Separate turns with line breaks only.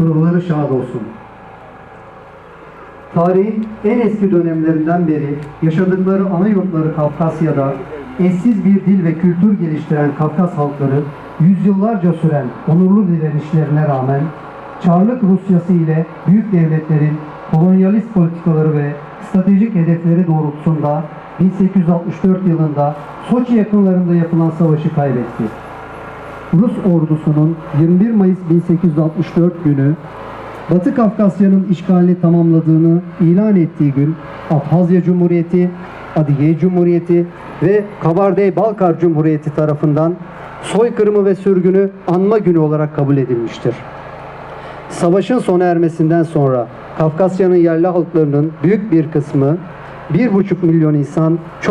ruhları şad olsun. Tarihin en eski dönemlerinden beri yaşadıkları ana yurtları Kafkasya'da eşsiz bir dil ve kültür geliştiren Kafkas halkları yüzyıllarca süren onurlu direnişlerine rağmen Çarlık Rusyası ile büyük devletlerin kolonyalist politikaları ve stratejik hedefleri doğrultusunda 1864 yılında Soçi yakınlarında yapılan savaşı kaybetti. Rus ordusunun 21 Mayıs 1864 günü Batı Kafkasya'nın işgalini tamamladığını ilan ettiği gün Abhazya Cumhuriyeti, Adige Cumhuriyeti ve Kabardey-Balkar Cumhuriyeti tarafından soykırımı ve sürgünü anma günü olarak kabul edilmiştir. Savaşın sona ermesinden sonra Kafkasya'nın yerli halklarının büyük bir kısmı 1,5 milyon insan çok